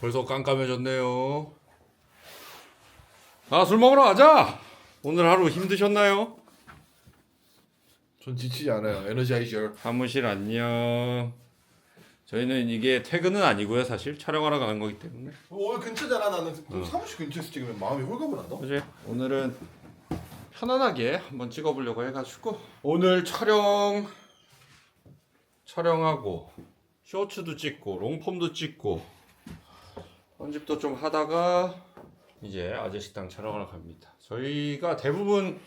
벌써 깜깜해졌네요. 아, 술 먹으러 가자! 오늘 하루 힘드셨나요? 전 지치지 않아요. 에너자이저. 사무실 안녕. 저희는 이게 퇴근은 아니고요, 사실. 촬영하러 가는 거기 때문에. 어 근처잖아 나는. 그 사무실 근처에서 찍으면 마음이 홀가분하다. 그지? 오늘은 편안하게 한번 찍어보려고 해가지고 오늘 촬영 촬영하고 쇼츠도 찍고 롱폼도 찍고 편집도 좀 하다가 이제 아재 식당 촬영하러 갑니다. 저희가 대부분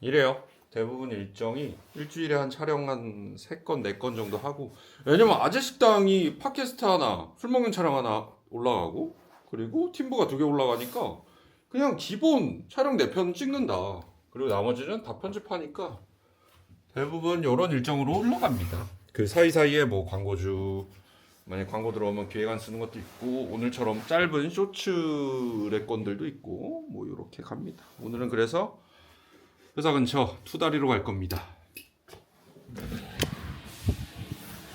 이래요. 대부분 일정이 일주일에 한 촬영 한 3건, 4건 정도 하고 왜냐면 아재 식당이 팟캐스트 하나, 술 먹는 촬영 하나 올라가고 그리고 팀부가 두 개 올라가니까 그냥 기본 촬영 4편 찍는다. 그리고 나머지는 다 편집하니까 대부분 이런 일정으로 올라갑니다. 그 사이사이에 뭐 광고주 만약 광고 들어오면 기획안 쓰는 것도 있고 오늘처럼 짧은 쇼츠의 건들도 있고 뭐 이렇게 갑니다. 오늘은 그래서 회사 근처 투다리로 갈 겁니다.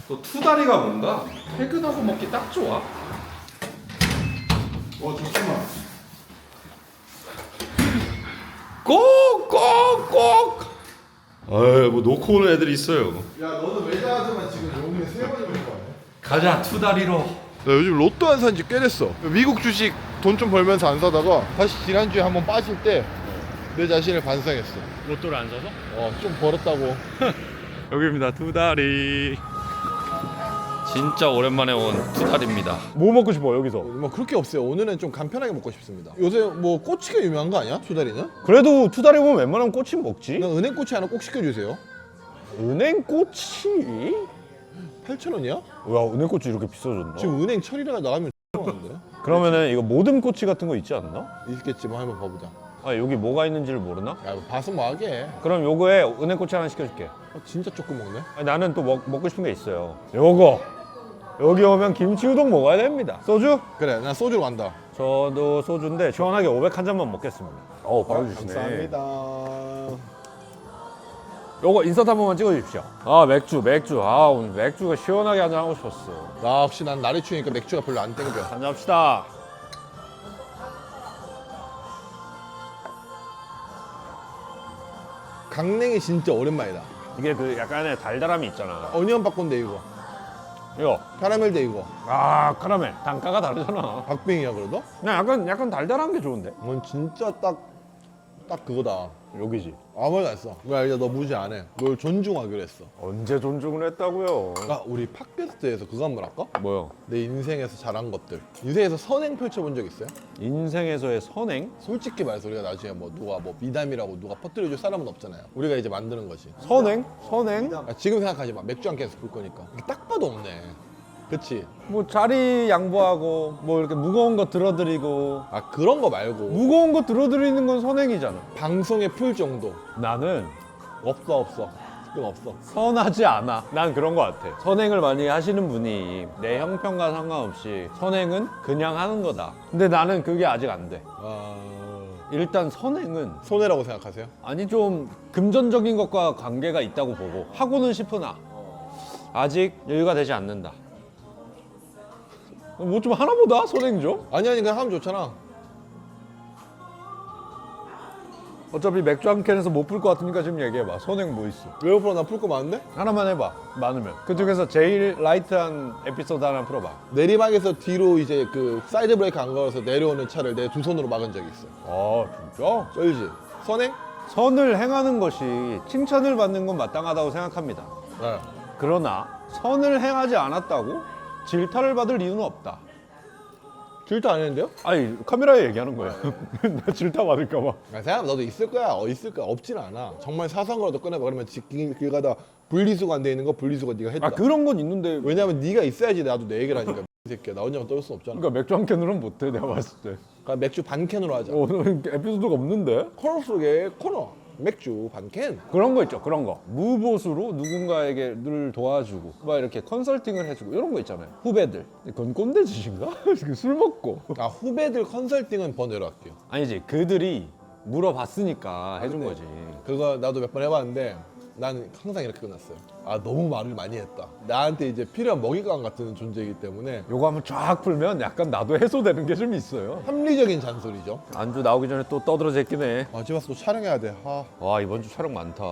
또 투다리가 뭔가 퇴근하고 먹기 딱 좋아. 어 잠깐만. 꼭꼭꼭. 아뭐 놓고 오는 애들이 있어요. 야 너는 외자하지만 지금 용에 세 번이 아니야? 가자 투다리로. 나 요즘 로또 안 산 지 꽤 됐어. 미국 주식 돈 좀 벌면서 안 사다가 다시 지난주에 한번 빠질 때 내 자신을 반성했어. 로또를 안 사서? 어, 좀 벌었다고. 여기입니다 투다리. 진짜 오랜만에 온 투다리입니다. 뭐 먹고 싶어 여기서? 뭐 그렇게 없어요. 오늘은 좀 간편하게 먹고 싶습니다. 요새 뭐 꼬치가 유명한 거 아니야? 수다리는? 그래도 투다리 보면 웬만하면 꼬치 먹지? 나 은행 꼬치 하나 꼭 시켜주세요. 은행 꼬치? 8,000원이야? 야 은행 꼬치 이렇게 비싸졌나? 지금 은행 철이라가 나가면 X하는데? 그러면은 이거 모든 꼬치 같은 거 있지 않나? 있겠지 뭐 한번 봐보자. 아 여기 뭐가 있는지를 모르나? 야 이거 봐서 뭐하게. 그럼 요거에 은행 꼬치 하나 시켜줄게. 어, 진짜 조금 먹네. 아니, 나는 또 먹, 먹고 싶은 게 있어요. 요거 여기 오면 김치 우동 먹어야 됩니다. 소주? 그래 난 소주로 간다. 저도 소주인데 시원하게 500 한 잔만 먹겠습니다. 어 바로 주시네. 감사합니다. 요거 인서트 한 번만 찍어주십시오. 아 맥주 맥주 아 오늘 맥주가 시원하게 한잔 하고 싶었어. 나 역시 난 날이 추우니까 맥주가 별로 안 땡겨. 한잔 합시다. 강냉이 진짜 오랜만이다. 이게 그 약간의 달달함이 있잖아. 어니언 바꼰데 이거. 이거 카라멜데 이거. 아 카라멜 단가가 다르잖아. 박빙이야 그래도? 나 약간 약간 달달한 게 좋은데. 넌 진짜 딱 딱 그거다. 여기지. 아무 말도 안 했어. 야 이제 너 무시 안 해. 널 존중하기로 했어. 언제 존중을 했다고요? 아 우리 팟캐스트에서 그거 한 번 할까? 뭐요? 내 인생에서 잘한 것들. 인생에서 선행 펼쳐본 적 있어요? 인생에서의 선행? 솔직히 말해서 우리가 나중에 뭐 누가 뭐 미담이라고 누가 퍼뜨려줄 사람은 없잖아요. 우리가 이제 만드는 거지. 선행? 선행? 아, 지금 생각하지 마. 맥주 한 캔에서 볼 거니까. 딱 봐도 없네. 그치? 뭐 자리 양보하고 뭐 이렇게 무거운 거 들어드리고 아 그런 거 말고 무거운 거 들어드리는 건 선행이잖아. 방송에 풀 정도 나는 없어 없어. 그건 없어. 선하지 않아. 난 그런 거 같아. 선행을 많이 하시는 분이 내 형편과 상관없이 선행은 그냥 하는 거다. 근데 나는 그게 아직 안 돼. 아... 일단 선행은 손해라고 생각하세요? 아니 좀 금전적인 것과 관계가 있다고 보고 하고는 싶으나 아직 여유가 되지 않는다. 뭐 좀 하나 보다 선행 좀. 아니 아니 그냥 하면 좋잖아. 어차피 맥주 한 캔에서 못 풀 것 같으니까 지금 얘기해봐. 선행 뭐 있어? 웨어프로 나풀 거 많은데? 하나만 해봐. 많으면. 그 중에서 제일 라이트한 에피소드 하나 풀어봐. 내리막에서 뒤로 이제 그 사이드 브레이크 안 걸어서 내려오는 차를 내 두 손으로 막은 적이 있어. 아 진짜? 쩔지? 선행? 선을 행하는 것이 칭찬을 받는 건 마땅하다고 생각합니다. 네. 그러나 선을 행하지 않았다고 질타를 받을 이유는 없다. 질투 안 했는데요? 아니 카메라에 얘기하는 거야. 나 질타 받을까 봐. 아, 생각 너도 있을 거야. 어 있을 거야. 없진 않아. 정말 사소한 거라도 꺼내봐. 그러면 지- 길, 길 가다 분리수거 안 돼 있는 거 분리수거 네가 했다. 아 그런 건 있는데 왜냐면 네가 있어야지 나도 내 얘기를 하니까 이 새끼야. 나 혼자만 떠들 순 없잖아. 그러니까 맥주 한 캔으로는 못해 내가 봤을 때. 그러니까 맥주 반 캔으로 하자. 오늘 에피소드가 없는데? 코너 속에 코너. 맥주 반 캔. 그런 거 있죠 그런 거 무보수로 누군가에게 늘 도와주고 막 이렇게 컨설팅을 해주고 이런 거 있잖아요 후배들 그건 꼰대 짓인가? 술 먹고 아 후배들 컨설팅은 번외로 할게요. 아니지 그들이 물어봤으니까 해준 거지 그거 나도 몇 번 해봤는데 나는 항상 이렇게 끝났어요. 아 너무 말을 많이 했다. 나한테 이제 필요한 먹이감 같은 존재이기 때문에 요거 한번 쫙 풀면 약간 나도 해소되는 게 좀 있어요. 합리적인 잔소리죠. 안주 나오기 전에 또. 아 집에 와서 또 촬영해야 돼. 아, 와 이번 주 촬영 많다.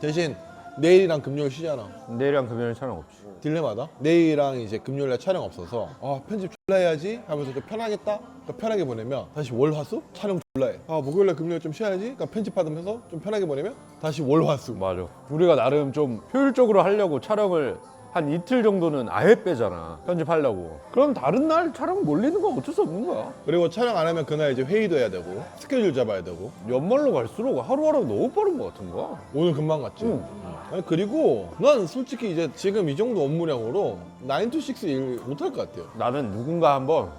대신 내일이랑 금요일 쉬잖아. 내일이랑 금요일 촬영 없지. 딜레마다. 내일이랑 이제 금요일 날 촬영 없어서 아 편집 졸라 해야지 하면서 좀 편하겠다. 그러니까 편하게 보내면 다시 월화수 촬영 졸라 해. 아 목요일 날 금요일 좀 쉬어야지. 그러니까 편집하면서 좀 편하게 보내면 다시 월화수. 맞아. 우리가 나름 좀 효율적으로 하려고 촬영을 한 이틀 정도는 아예 빼잖아. 편집하려고. 그럼 다른 날 촬영 몰리는 건 어쩔 수 없는 거야. 그리고 촬영 안 하면 그날 이제 회의도 해야 되고 스케줄 잡아야 되고 연말로 갈수록 하루하루 너무 빠른 것 같은 거야. 오늘 금방 갔지. 응. 아니, 그리고 난 솔직히 이제 지금 이 정도 업무량으로 9to6 일 못할 것 같아요. 나는 누군가 한번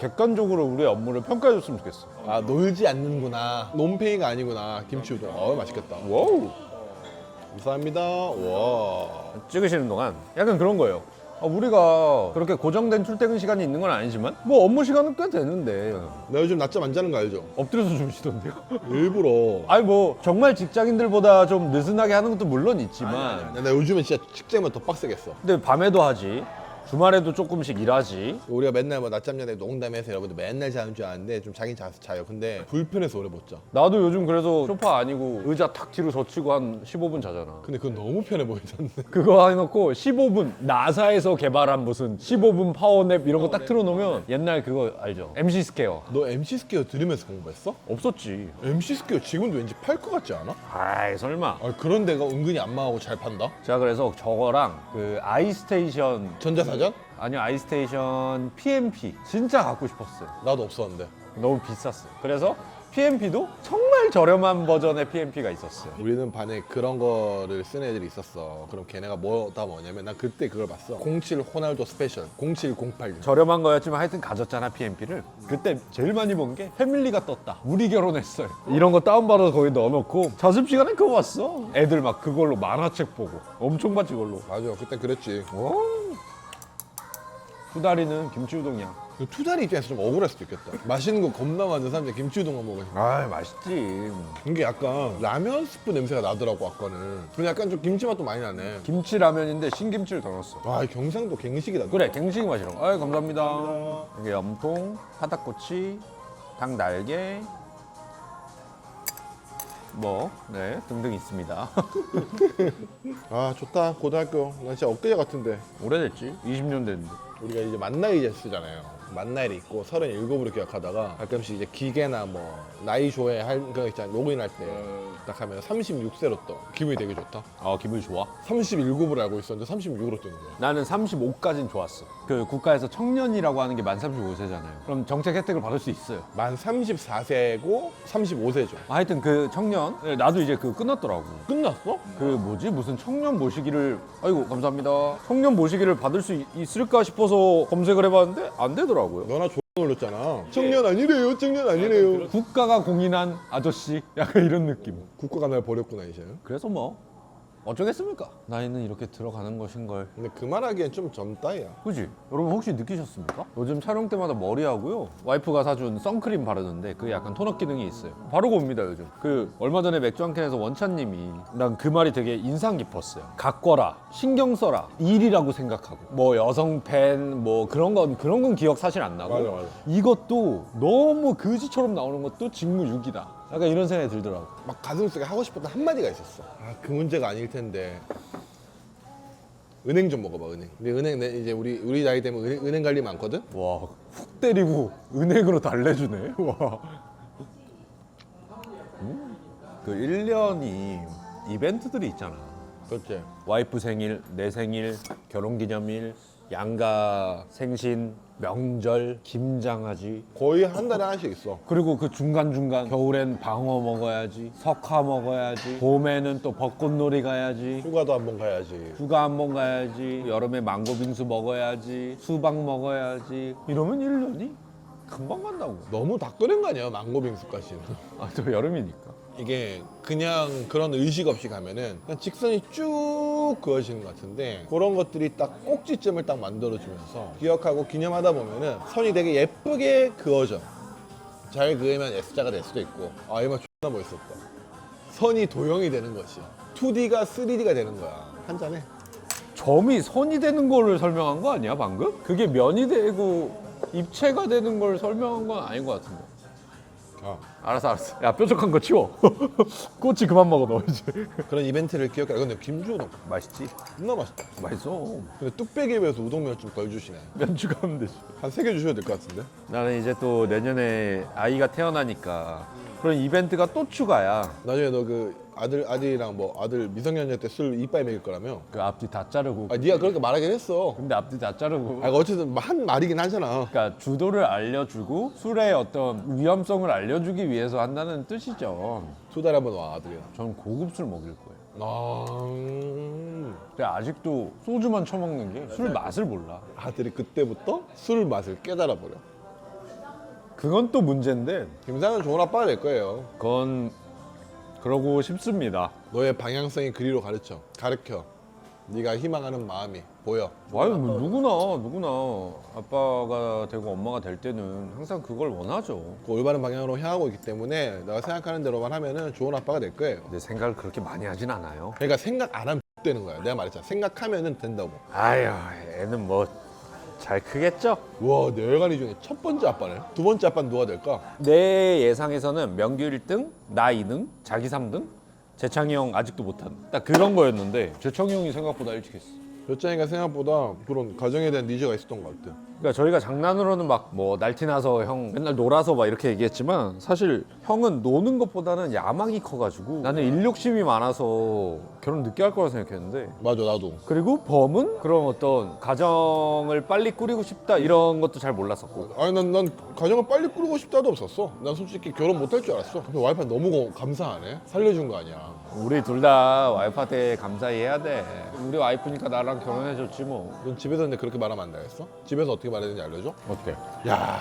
객관적으로 우리의 업무를 평가해 줬으면 좋겠어. 아 놀지 않는구나. 논팽이가 아니구나. 김치 우동. 어 맛있겠다. 와우. 감사합니다. 와. 찍으시는 동안 약간 그런 거예요. 아, 우리가 그렇게 고정된 출퇴근 시간이 있는 건 아니지만 뭐 업무 시간은 꽤 되는데 나 요즘 낮잠 안 자는 거 알죠? 엎드려서 주무시던데요. 일부러. 아니 뭐 정말 직장인들보다 좀 느슨하게 하는 것도 물론 있지만 나 요즘엔 진짜 직장만 더 빡세겠어. 근데 밤에도 하지 주말에도 조금씩 일하지 우리가 맨날 뭐 낮잠 자는 농담해서 여러분들 맨날 자는 줄 아는데 좀 자긴 자서 자요. 근데 불편해서 오래 못 자. 나도 요즘 그래서 소파 아니고 의자 탁 뒤로 젖히고 한 15분 자잖아 근데 그건 너무 편해 보이던데. 그거 해놓고 15분 나사에서 개발한 무슨 15분 파워냅 이런 거 딱 틀어놓으면 옛날 그거 알죠? MC 스퀘어 너 MC 스퀘어 들으면서 공부했어? 없었지 MC 스퀘어 지금도 왠지 팔 것 같지 않아? 아이 설마 아, 그런 데가 은근히 안 망하고 잘 판다? 제가 그래서 저거랑 그 아이스테이션 전자사 전? 아니요 아이스테이션 PMP 진짜 갖고 싶었어요 나도 없었는데. 너무 비쌌어요 그래서 PMP도 정말 저렴한 버전의 PMP가 있었어요 우리는 반에 그런 거를 쓰는 애들이 있었어. 그럼 걔네가 뭐다 뭐냐면 난 그때 그걸 봤어. 07 호날두 스페셜 07086. 저렴한 거였지만 하여튼 가졌잖아 PMP를 그때 제일 많이 본 게 패밀리가 떴다 우리 결혼했어요 이런 거 다운받아서 거기 넣어놓고 자습 시간에 그거 봤어 애들 막 그걸로 만화책 보고 엄청 봤지 그걸로 맞아. 그때 그랬지. 오. 후다리는 김치 우동이야 그 투다리 입장에서 좀 억울할 수도 있겠다. 맛있는 거 겁나 많은 사람들 김치 우동만 먹으니까. 아 맛있지 이게 약간 라면 스프 냄새가 나더라고 아까는. 근데 약간 좀 김치 맛도 많이 나네. 김치 라면인데 신김치를 더 넣었어 와, 이 경상도 갱식이다. 그래 갱식 맛이라고 아 감사합니다 이게 염통 파닭꼬치 닭 날개 뭐 네 등등 있습니다 아, 좋다. 고등학교. 나 진짜 엊그제 같은데. 오래됐지 20년 됐는데 우리가 이제 만 나이 제스잖아요. 만 나이를 있고 37으로 기억하다가 가끔씩 이제 기계나 뭐 나이 조회 할그 있잖아 로그인 할 때 딱 하면 36세로 떠. 기분이 되게 좋다. 아 기분이 좋아 37급을 알고 있었는데 36으로 뜨는 거야. 나는 35까진 좋았어 그 국가에서 청년이라고 하는 게 만 35세잖아요 그럼 정책 혜택을 받을 수 있어요 만 34세고 35세죠. 하여튼 그 청년 네, 나도 이제 그 끝났더라고 끝났어? 그 뭐지 무슨 청년 모시기를 아이고 감사합니다 청년 모시기를 받을 수 있- 있을까 싶어서 검색을 해봤는데 안 되더라고요 너나 X 놀렸잖아. 청년 아니래요. 청년 아니래요. 국가가 공인한 아저씨 약간 이런 느낌 국가가 날 버렸구나 이제. 그래서 뭐 어쩌겠습니까? 나이는 이렇게 들어가는 것인걸. 근데 그 말하기엔 좀 젊다야. 그지? 여러분 혹시 느끼셨습니까? 요즘 촬영 때마다 머리하고요. 와이프가 사준 선크림 바르는데 그게 약간 톤업 기능이 있어요. 바르고 옵니다 요즘. 그 얼마 전에 맥주 한 캔에서 원찬님이 난 그 말이 되게 인상 깊었어요. 가꿔라 신경 써라 일이라고 생각하고. 뭐 여성 팬 뭐 그런 건 그런 건 기억 사실 안 나고. 맞아, 맞아. 이것도 너무 그지처럼 나오는 것도 직무유기다 약간 이런 생각이 들더라고 막 가슴속에 하고 싶었던 한마디가 있었어. 아, 그 문제가 아닐 텐데. 은행 좀 먹어봐, 은행. 근데 은행, 내 이제 우리, 우리 나이 되면 은행, 은행 관리 많거든? 와 훅 때리고 은행으로 달래주네 와. 음, 그 1년이 이벤트들이 있잖아 그렇지. 와이프 생일, 내 생일, 결혼 기념일, 양가 생신, 명절, 김장하지 거의 한 달에 하나씩 있어. 그리고 그 중간중간 겨울엔 방어 먹어야지 석화 먹어야지 봄에는 또 벚꽃놀이 가야지 휴가도 한번 가야지. 휴가 한번 가야지 여름에 망고 빙수 먹어야지 수박 먹어야지 이러면 1년이 금방 간다고 너무 다 끄는 거 아니야, 망고 빙수까지는. 아 또 여름이니까 이게 그냥 그런 의식 없이 가면은 그냥 직선이 쭉 그어지는 것 같은데 그런 것들이 딱 꼭지점을 딱 만들어주면서 기억하고 기념하다 보면은 선이 되게 예쁘게 그어져 잘 그으면 S자가 될 수도 있고 아이말 존나 멋있었다 선이 도형이 되는 것이 2D가 3D가 되는 거야 한 잔에 점이 선이 되는 거를 설명한 거 아니야 방금? 그게 면이 되고 입체가 되는 걸 설명한 건 아닌 것 같은데. 아, 알았어 알았어. 야 뾰족한 거 치워. 꼬치 그만 먹어 너 이제. 그런 이벤트를 기억해 근데 김주호 맛있지? 존나 맛있다 맛있어. 근데 뚝배기에 비해서 우동면 좀 덜 주시네 면 추가하면 되지. 한 세 개 주셔야 될 것 같은데 나는 이제 또 내년에 아이가 태어나니까 그런 이벤트가 또 추가야. 나중에 너 그 아들 아들이랑 뭐 아들 미성년자 때 술 이빨 먹일 거라며 그 앞뒤 다 자르고. 아 네가 그렇게 말하긴 했어 근데 앞뒤 다 자르고. 아 어쨌든 한 말이긴 하잖아 그러니까 주도를 알려주고 술의 어떤 위험성을 알려주기 위해서 한다는 뜻이죠. 두 달에 한번 와 아들이랑 저는 고급 술 먹일 거예요. 아 음. 근데 아직도 소주만 처먹는 게 술 맛을 몰라. 아들이 그때부터 술 맛을 깨달아 버려 그건 또 문제인데 김상은 좋은 아빠가 될 거예요 그건 그러고 싶습니다. 너의 방향성이 그리로 가르쳐. 가르쳐 네가 희망하는 마음이 보여. 아유 뭐 누구나 누구나. 아빠가 되고 엄마가 될 때는 항상 그걸 원하죠. 그 올바른 방향으로 향하고 있기 때문에 내가 생각하는 대로만 하면은 좋은 아빠가 될 거예요. 근데 생각을 그렇게 많이 하진 않아요. 그러니까 생각 안 하면 되는 거야. 내가 말했잖아. 생각하면은 된다고. 아유 애는 뭐 잘 크겠죠? 우와 내 열간이 중에 첫 번째 아빠네 두 번째 아빠는 누가 될까? 내 예상에서는 명규 1등, 나 2등, 자기 3등, 재창이 형 아직도 못한 딱 그런 거였는데 재창이 형이 생각보다 일찍 했어. 여짱이가 생각보다 그런 가정에 대한 니즈가 있었던 것 같아 그러니까 저희가 장난으로는 막 뭐 날티나서 형 맨날 놀아서 막 이렇게 얘기했지만 사실 형은 노는 것보다는 야망이 커가지고 나는 일욕심이 많아서 결혼 늦게 할 거라 생각했는데 맞아 나도. 그리고 범은 그런 어떤 가정을 빨리 꾸리고 싶다 이런 것도 잘 몰랐었고. 아니 난, 난 가정을 빨리 꾸리고 싶다도 없었어. 난 솔직히 결혼 못 할 줄 알았어. 근데 와이프가 너무 고- 감사하네. 살려준 거 아니야. 우리 둘 다 와이프한테 감사히 해야 돼. 우리 와이프니까 나랑 결혼해줬지 뭐. 넌 집에서 근데 그렇게 말하면 안 되겠어? 집에서 어떻게 말해야 되는지 알려줘? 어때? 야,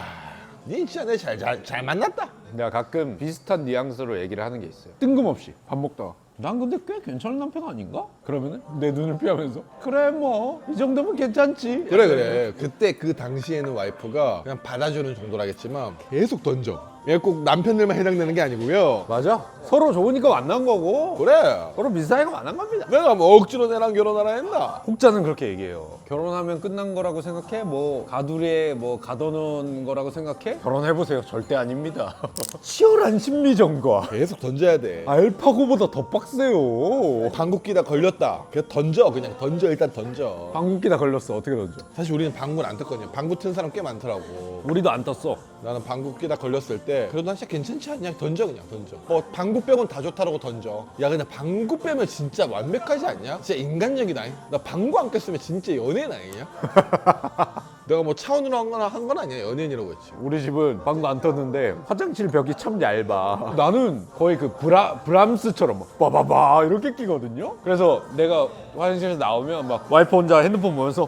니 진짜 내 잘 잘 잘 만났다. 내가 가끔 비슷한 뉘앙스로 얘기를 하는 게 있어요. 뜬금없이 밥 먹다가 난 근데 꽤 괜찮은 남편 아닌가? 그러면은 내 눈을 피하면서 그래 뭐 이 정도면 괜찮지. 그래 그래. 그때 그 당시에는 와이프가 그냥 받아주는 정도라겠지만 계속 던져. 얘꼭 남편들만 해당되는 게 아니고요. 맞아. 서로 좋으니까 만난 거고 그래. 서로 비슷하니까 만난 겁니다. 내가 뭐 억지로 내랑 결혼하라 했나? 혹자는 그렇게 얘기해요. 결혼하면 끝난 거라고 생각해? 뭐 가두리에 뭐 가둬놓은 거라고 생각해? 결혼해 보세요. 절대 아닙니다. 치열한 심리 전과. 계속 던져야 돼. 알파고보다 더 빡세요. 방귀 끼다 걸렸다. 그냥 던져. 그냥 던져 일단 던져. 방귀끼다 걸렸어. 어떻게 던져? 사실 우리는 방구는 안 떴거든요. 방구 튼 사람 꽤 많더라고. 우리도 안 떴어. 나는 방구 끼다 걸렸을 때 그래도 난 진짜 괜찮지 않냐? 던져 그냥 던져. 어 방구 빼곤 다 좋다라고 던져. 야 근데 방구 빼면 진짜 완벽하지 않냐? 진짜 인간적이다. 나 방구 안 꼈으면 진짜 연예인 아니냐? 내가 뭐 차원으로 한 거나 한 건 아니야 연예인이라고 했지 우리 집은 방도 안 떴는데 화장실 벽이 참 얇아. 나는 거의 그 브라, 브람스처럼 막 빠바바 이렇게 끼거든요. 그래서 내가 화장실에서 나오면 막 와이프 혼자 핸드폰 보면서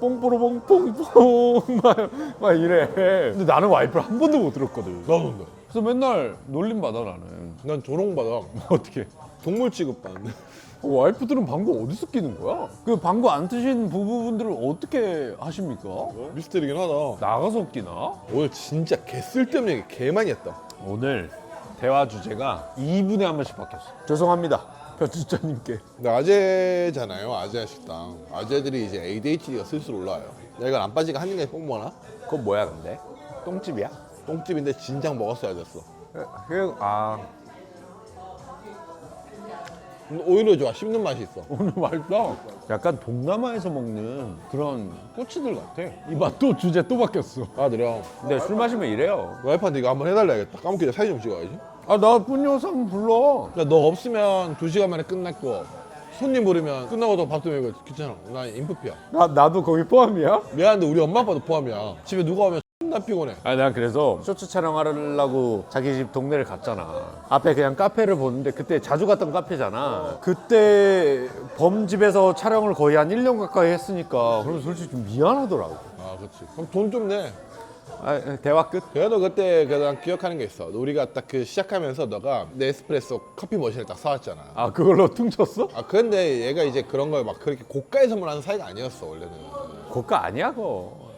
뽕뽀로뽕 뽕뽕 막, 막 이래. 근데 나는 와이프를 한 번도 못 들었거든. 나는 그래서 맨날 놀림 받아 나는. 난 조롱받아 어떻게? 동물 취급받는데 어, 와이프들은 방구 어디서 끼는 거야? 그 방구 안 트신 부부분들은 어떻게 하십니까? 미스터리긴 하다 나가서 끼나? 오늘 진짜 개 쓸데없는 얘기 개 많이 했다 오늘 대화 주제가 2분에 한 번씩 바뀌었어. 죄송합니다. 편집자님께. 나 아재잖아요 아재 식당 아재들이 이제 ADHD가 슬슬 올라와요 야 이건 안 빠지게 한 입에 뽕먹나? 그건 뭐야 근데? 똥집이야? 똥집인데 진작 먹었어야 됐어 그, 아 근데 오히려 좋아 씹는 맛이 있어 오늘 맛있다. 약간 동남아에서 먹는 그런 꼬치들 같아. 이맛또 주제 또 바뀌었어. 아 느려 근데 술 마시면 이래요. 와이프한테 이거 한번 해달라야겠다 까먹기 전에 사진 좀 찍어야지 아나 뿌녀상 불러. 야, 너 없으면 두 시간 만에 끝났고 손님 부르면 끝나고 도 밥도 먹고 귀찮아 나 인프피야 나 나도 거기 포함이야? 미안한데 우리 엄마 아빠도 포함이야 집에 누가 오면 존나 피곤해 아, 난 그래서 쇼츠 촬영하려고 자기 집 동네를 갔잖아. 앞에 그냥 카페를 보는데 그때 자주 갔던 카페잖아. 그때 범 집에서 촬영을 거의 한 1년 가까이 했으니까 그럼 솔직히 좀 미안하더라고. 아 그렇지 그럼 돈 좀 내 아, 대화 끝. 그래도 그때 난 기억하는 게 있어 우리가 딱 그 시작하면서 너가 네스프레소 커피 머신을 딱 사왔잖아 아, 그걸로 퉁쳤어? 아 근데 얘가 이제 그런 걸 막 그렇게 고가에 선물하는 사이가 아니었어 원래는 고가 아니야, 그거.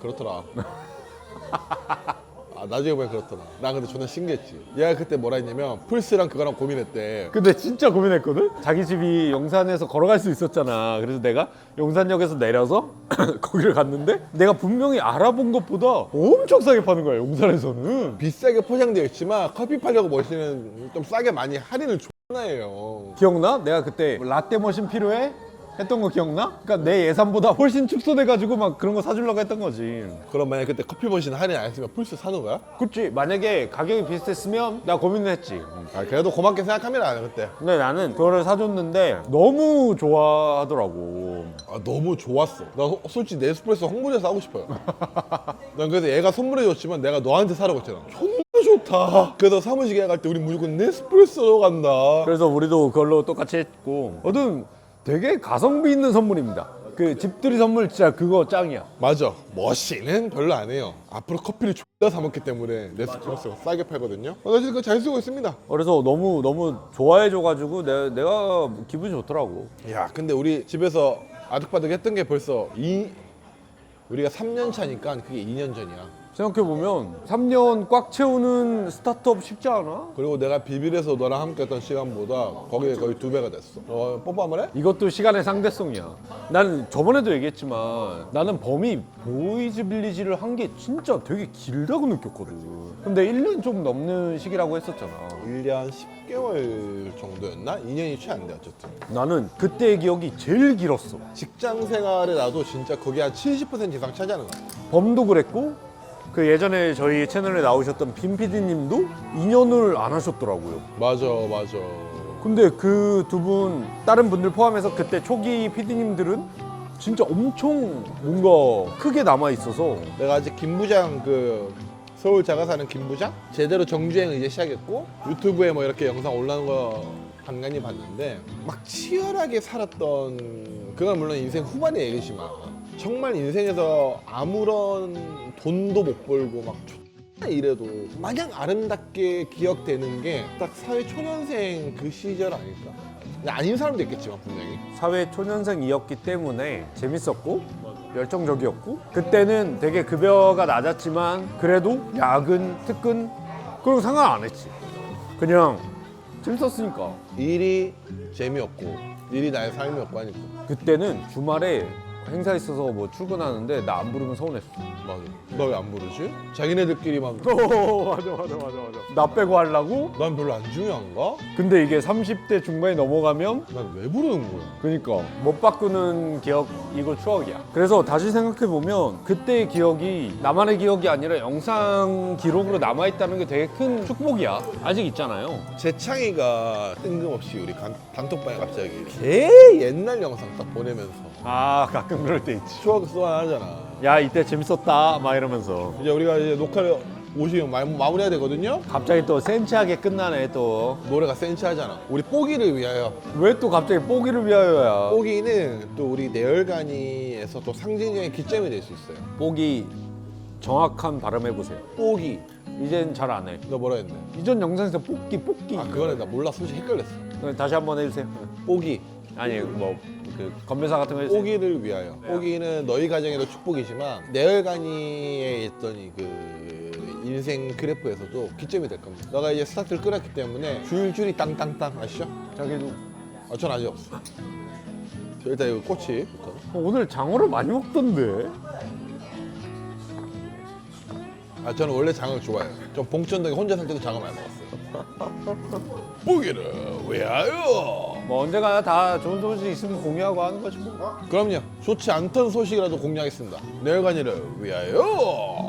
그렇더라 아, 나중에 보면 그렇더라. 나 근데 존나 신기했지. 얘가 그때 뭐라 했냐면 플스랑 그거랑 고민했대. 근데 진짜 고민했거든? 자기 집이 용산에서 걸어갈 수 있었잖아. 그래서 내가 용산역에서 내려서 거기를 갔는데 내가 분명히 알아본 것보다 엄청 싸게 파는 거야, 용산에서는. 비싸게 포장되어 있지만 커피 팔려고 머신은 좀 싸게 많이 할인을 존나 해요. 기억나? 내가 그때 라떼 머신 필요해? 했던 거 기억나? 그러니까 내 예산보다 훨씬 축소돼가지고 막 그런 거 사주려고 했던 거지. 그럼 만약 그때 커피 머신 할인 안 했으면 플스 사는 거야? 그치 만약에 가격이 비슷했으면 나 고민을 했지 아 그래도 고맙게 생각합니다 그때. 근데 나는 그거를 사줬는데 너무 좋아하더라고 아 너무 좋았어. 나 소- 솔직히 네스프레소 홍보대사 하고 싶어요. 난 그래서 얘가 선물해줬지만 내가 너한테 사라고 했잖아. 존나 좋다. 그래서 사무실에 갈 때 우리 무조건 네스프레소로 간다. 그래서 우리도 그걸로 똑같이 했고 어든 되게 가성비 있는 선물입니다 그 집들이 선물 진짜 그거 짱이야 맞아. 머신은 별로 안 해요. 앞으로 커피를 존나 사 먹기 때문에 네스프레소가 싸게 팔거든요. 아, 나 진짜 그거 잘 쓰고 있습니다. 그래서 너무 너무 좋아해줘가지고 내가, 내가 기분이 좋더라고 야 근데 우리 집에서 아득바득 했던 게 벌써 이 우리가 3년 차니까 그게 2년 전이야. 생각해보면 3년 꽉 채우는 스타트업 쉽지 않아? 그리고 내가 비빌에서 너랑 함께 했던 시간보다 거기에 거의 두 배가 됐어. 어, 뽀뽀 한번 해? 이것도 시간의 상대성이야. 나는 저번에도 얘기했지만 나는 범위 보이즈 빌리지를 한 게 진짜 되게 길다고 느꼈거든. 근데 1년 좀 넘는 시기라고 했었잖아. 1년 10개월 정도였나? 2년이 채 안 돼 어쨌든. 나는 그때의 기억이 제일 길었어. 직장 생활에 나도 진짜 거기 한 70% 이상 차지하는 거야. 범도 그랬고 그 예전에 저희 채널에 나오셨던 빈 PD님도 2년을 안 하셨더라고요. 맞아, 맞아. 근데 그 두 분 다른 분들 포함해서 그때 초기 PD님들은 진짜 엄청 뭔가 크게 남아 있어서 내가 아직 김부장 그 서울 자가 사는 김부장 제대로 정주행을 이제 시작했고 유튜브에 뭐 이렇게 영상 올라오는 거 간간히 봤는데 막 치열하게 살았던 그건 물론 인생 후반의 얘기지만 정말 인생에서 아무런 돈도 못 벌고 막 이래도 마냥 아름답게 기억되는 게 딱 사회 초년생 그 시절 아닐까? 아닌 사람도 있겠지만 분명히 사회 초년생이었기 때문에 재밌었고 열정적이었고 그때는 되게 급여가 낮았지만 그래도 야근, 특근 그런 거 상관 안 했지. 그냥 재밌었으니까. 일이 재미없고 일이 나의 삶이었고 하니까 그때는 주말에 행사 있어서 뭐 출근하는데 나 안 부르면 서운했어. 맞아. 나 왜 안 부르지? 자기네들끼리 막, 오 맞아 맞아 맞아 맞아. 나 빼고 하려고? 난 별로 안 중요한가? 근데 이게 30대 중반이 넘어가면 난 왜 부르는 거야? 그니까 못 바꾸는 기억 이거 추억이야. 그래서 다시 생각해 보면 그때의 기억이 나만의 기억이 아니라 영상 기록으로 남아 있다는 게 되게 큰 축복이야. 아직 있잖아요. 재창이가 뜬금없이 우리 간- 단톡방에 갑자기 개 옛날 영상 딱 보내면서 아 가끔 그럴 때 있지. 추억 소환하잖아. 야 이때 재밌었다 막 이러면서 이제 우리가 이제 녹화를 50분 마- 마무리해야 되거든요. 갑자기 또 센치하게 끝나네 또. 노래가 센치하잖아. 우리 뽀기를 위하여. 왜또 갑자기 뽀기를 위하여야? 뽀기는 또 우리 내열간이에서 또 상징적인 기점이 될 수 있어요. 뽀기 정확한 발음 해보세요. 뽀기. 이젠 잘 안 해. 너 뭐라 했네? 이전 영상에서 뽑기 뽑기. 아 그거는 나 몰라 솔직히 헷갈렸어. 다시 한번 해주세요. 뽀기. 아니 뭐 그 건배사 같은 거 해주세요. 뽀기를 위하여. 뽀기는 너희 가정에도 축복이지만 내열간이에 있던 이그 인생 그래프에서도 기점이 될 겁니다. 너가 이제 스타트를 끊었기 때문에 줄줄이 땅땅땅 아시죠? 자기도 아, 전 아직 없어. 자, 일단 이거 꼬치부터. 어, 오늘 장어를 많이 먹던데. 아 저는 원래 장어 좋아해요. 좀 봉천동에 혼자 살 때도 장어 많이 먹었어요. 뽀기를 위하여. 뭐 언제가 다 좋은 소식 있으면 공유하고 하는 거지 뭐. 그럼요. 좋지 않던 소식이라도 공유하겠습니다. 내열간이를 위하여.